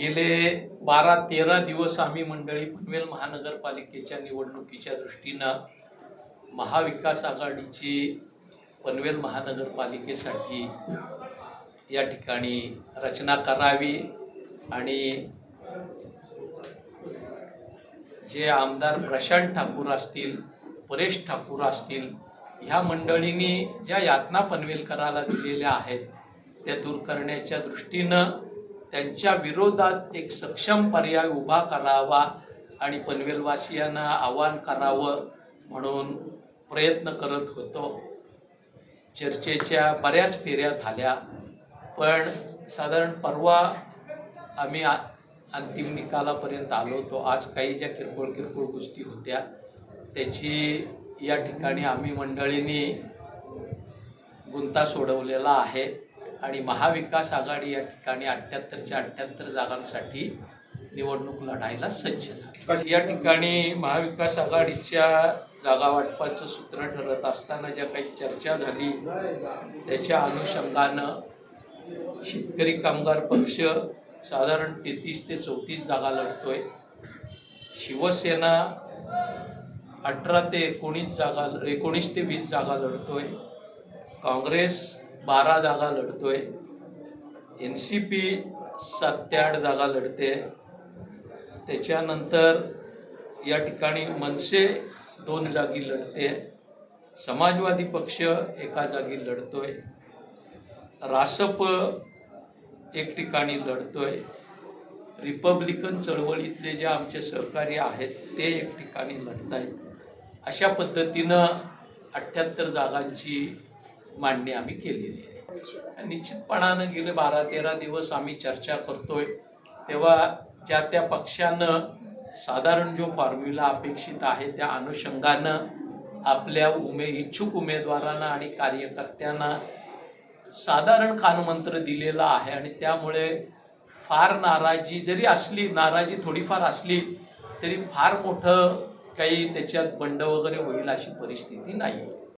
गेले बारा तेरा दिवस आम्ही मंडळी पनवेल महानगरपालिकेच्या निवडणुकीच्या दृष्टीनं महाविकास आघाडीची पनवेल महानगरपालिकेसाठी या ठिकाणी रचना करावी आणि जे आमदार प्रशांत ठाकूर असतील परेश ठाकूर असतील ह्या मंडळींनी ज्या यातना पनवेलकराला दिलेल्या आहेत त्या दूर करण्याच्या दृष्टीनं त्यांच्या विरोधात एक सक्षम पर्याय उभा करावा आणि पनवेलवासियांना आवाहन करावं म्हणून प्रयत्न करत होतो. चर्चेच्या बऱ्याच फेऱ्या झाल्या. पण साधारण परवा आम्ही आ- अंतिम निकालापर्यंत आलो होतो. आज काही ज्या किरकोळ किरकोळ गोष्टी होत्या त्याची या ठिकाणी आम्ही मंडळींनी गुंता सोडवलेला आहे. आणि महाविकास आघाडी या ठिकाणी अठ्ठ्याहत्तरच्या अठ्ठ्याहत्तर जागांसाठी निवडणूक लढायला सज्ज झाली. या ठिकाणी महाविकास आघाडीच्या जागा वाटपाचं सूत्र ठरत असताना ज्या काही चर्चा झाली त्याच्या अनुषंगानं शेतकरी कामगार पक्ष साधारण तेहतीस ते चौतीस जागा लढतोय. शिवसेना अठरा ते एकोणीस जागा एकोणीस ते वीस जागा लढतोय. काँग्रेस बारा जागा लढतोय. एन सी पी सात ते आठ जागा लढते. त्याच्यानंतर या ठिकाणी मनसे दोन जागी लढते. समाजवादी पक्ष एका जागी लढतोय. रासप एक ठिकाणी लढतोय. रिपब्लिकन चळवळीतले जे आमचे सहकारी आहेत ते एक ठिकाणी लढत आहेत अशा पद्धतीनं अठ्ठ्याहत्तर जागांची मांडणी आम्ही केलेली आहे. निश्चितपणानं गेले बारा तेरा दिवस आम्ही चर्चा करतोय. तेव्हा ज्या त्या पक्षानं साधारण जो फॉर्म्युला अपेक्षित आहे त्या अनुषंगानं आपल्या उमे इच्छुक उमेदवारांना आणि कार्यकर्त्यांना साधारण कानमंत्र दिलेला आहे. आणि त्यामुळे फार नाराजी जरी असली नाराजी थोडीफार असली तरी फार मोठं काही त्याच्यात बंड वगैरे होईल अशी परिस्थिती नाही